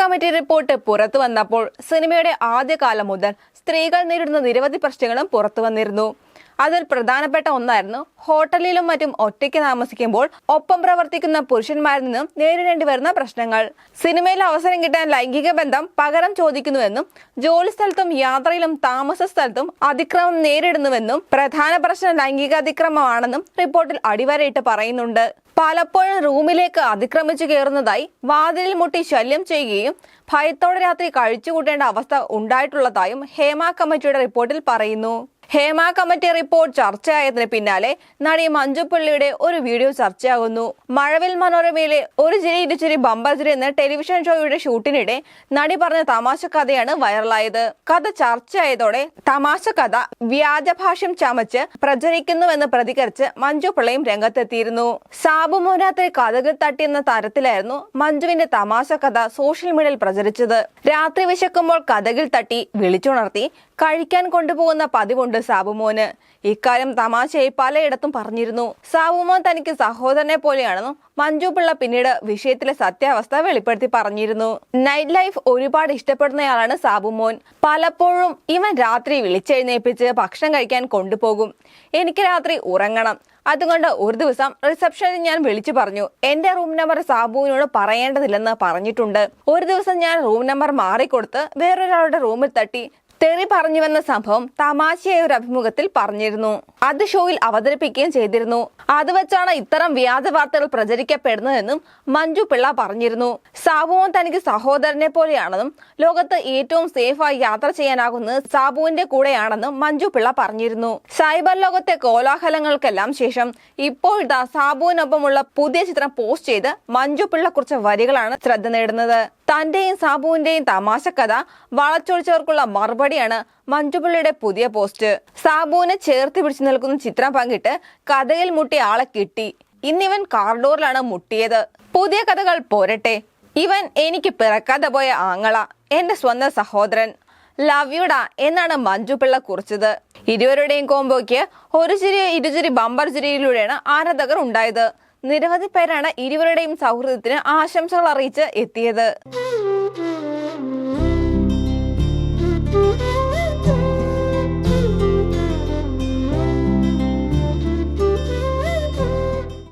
Committee report പുറത്തു വന്നപ്പോൾ സിനിമയുടെ ആദ്യകാലം മുതൽ സ്ത്രീകൾ നേരിടുന്ന നിരവധി പ്രശ്നങ്ങളും പുറത്തു വന്നിരുന്നു. അതിൽ പ്രധാനപ്പെട്ട ഒന്നായിരുന്നു. ഹോട്ടലിലും മറ്റും ഒറ്റയ്ക്ക് താമസിക്കുമ്പോൾ ഒപ്പം പ്രവർത്തിക്കുന്ന പുരുഷന്മാരിൽ നിന്നും നേരിടേണ്ടി വരുന്ന പ്രശ്നങ്ങൾ. സിനിമയിൽ അവസരം കിട്ടാൻ ലൈംഗിക ബന്ധം പകരം ചോദിക്കുന്നുവെന്നും ജോലി സ്ഥലത്തും യാത്രയിലും താമസ സ്ഥലത്തും അതിക്രമം നേരിടുന്നുവെന്നും പ്രധാന പ്രശ്നം ലൈംഗിക അതിക്രമമാണെന്നും റിപ്പോർട്ടിൽ അടിവരയിട്ട് പറയുന്നുണ്ട്. പലപ്പോഴും റൂമിലേക്ക് അതിക്രമിച്ചു കയറുന്നതായി വാതിലിൽ മുട്ടി ശല്യം ചെയ്യുകയും ഭയത്തോടെ രാത്രി കഴിച്ചുകൂട്ടേണ്ട അവസ്ഥ ഉണ്ടായിട്ടുള്ളതായും ഹേമ കമ്മിറ്റിയുടെ റിപ്പോർട്ടിൽ പറയുന്നു. ഹേമ കമ്മിറ്റി റിപ്പോർട്ട് ചർച്ചയായതിന് പിന്നാലെ നടി മഞ്ജുപ്പള്ളിയുടെ ഒരു വീഡിയോ ചർച്ചയാകുന്നു. മഴവിൽ മനോരമയിലെ ഒരു ചിരി ഇരുചിരി ബമ്പർ എന്ന ടെലിവിഷൻ ഷോയുടെ ഷൂട്ടിനിടെ നടി പറഞ്ഞ തമാശ കഥയാണ് വൈറലായത്. കഥ ചർച്ചയായതോടെ തമാശ കഥ വ്യാജഭാഷ്യം ചമച്ച് പ്രചരിക്കുന്നുവെന്ന് പ്രതികരിച്ച് മഞ്ജുപ്പിള്ളയും രംഗത്തെത്തിയിരുന്നു. സാബു മോനാത്തെ കഥകൾ തട്ടിയെന്ന തരത്തിലായിരുന്നു മഞ്ജുവിന്റെ തമാശ കഥ സോഷ്യൽ മീഡിയയിൽ പ്രചരിച്ചത്. രാത്രി വിശക്കുമ്പോൾ കഥകൾ തട്ടി വിളിച്ചുണർത്തി കഴിക്കാൻ കൊണ്ടുപോകുന്ന പതിവുണ്ട് സാബുമോന് ഇക്കാര്യം തമാശയായി പലയിടത്തും പറഞ്ഞിരുന്നു. സാബുമോൻ തനിക്ക് സഹോദരനെ പോലെയാണെന്നും മഞ്ജു പിള്ള പിന്നീട് വിഷയത്തിലെ സത്യാവസ്ഥ വെളിപ്പെടുത്തി പറഞ്ഞിരുന്നു. നൈറ്റ് ലൈഫ് ഒരുപാട് ഇഷ്ടപ്പെടുന്നയാളാണ് സാബുമോൻ. പലപ്പോഴും ഇവൻ രാത്രി വിളിച്ചെഴുന്നേൽപ്പിച്ച് ഭക്ഷണം കഴിക്കാൻ കൊണ്ടുപോകും. എനിക്ക് രാത്രി ഉറങ്ങണം. അതുകൊണ്ട് ഒരു ദിവസം റിസപ്ഷനിൽ ഞാൻ വിളിച്ചു പറഞ്ഞു. എന്റെ റൂം നമ്പർ സാബുവിനോട് പറയേണ്ടതില്ലെന്ന് പറഞ്ഞിട്ടുണ്ട്. ഒരു ദിവസം ഞാൻ റൂം നമ്പർ മാറിക്കൊടുത്ത് വേറൊരാളുടെ റൂമിൽ തട്ടി തെറി പറഞ്ഞുവെന്ന സംഭവം തമാശയായ ഒരു അഭിമുഖത്തിൽ പറഞ്ഞിരുന്നു. അത് ഷോയിൽ അവതരിപ്പിക്കുകയും ചെയ്തിരുന്നു. അത് വെച്ചാണ് ഇത്തരം വ്യാജ വാർത്തകൾ പ്രചരിക്കപ്പെടുന്നതെന്നും മഞ്ജു പിള്ള പറഞ്ഞിരുന്നു. സാബുവൻ തനിക്ക് സഹോദരനെ പോലെയാണെന്നും ലോകത്ത് ഏറ്റവും സേഫായി യാത്ര ചെയ്യാനാകുന്നത് സാബുവിന്റെ കൂടെയാണെന്നും മഞ്ജു പിള്ള പറഞ്ഞിരുന്നു. സൈബർ ലോകത്തെ കോലാഹലങ്ങൾക്കെല്ലാം ശേഷം ഇപ്പോൾ ഇതാ സാബുവിനൊപ്പമുള്ള പുതിയ ചിത്രം പോസ്റ്റ് ചെയ്ത് മഞ്ജു പിള്ള കുറച്ച് വരികളാണ് ശ്രദ്ധ നേടുന്നത്. തന്റെയും സാബുവിന്റെയും തമാശ കഥ വളച്ചൊഴിച്ചവർക്കുള്ള മറുപടിയാണ് മഞ്ജുപിള്ളിയുടെ പുതിയ പോസ്റ്റ്. സാബുവിനെ ചേർത്ത് പിടിച്ചു നിൽക്കുന്ന ചിത്രം പങ്കിട്ട് കഥയിൽ മുട്ടിയ ആളെ കിട്ടി. ഇന്നിവൻ കാർഡോറിലാണ് മുട്ടിയത്. പുതിയ കഥകൾ പോരട്ടെ. ഇവൻ എനിക്ക് പിറക്കാതെ പോയ ആങ്ങള എന്റെ സ്വന്തം സഹോദരൻ. ലവ് യുഡ എന്നാണ് മഞ്ജു പിള്ള കുറിച്ചത്. ഇരുവരുടെയും കോംബോയ്ക്ക് ഒരു ചിരി ഇരുചിരി ബമ്പർ ചിരിയിലൂടെയാണ് ആരാധകർ ഉണ്ടായത്. നിരവധി പേരാണ് ഇരുവരുടെയും സൗഹൃദത്തിന് ആശംസകൾ അറിയിച്ച് എത്തിയത്.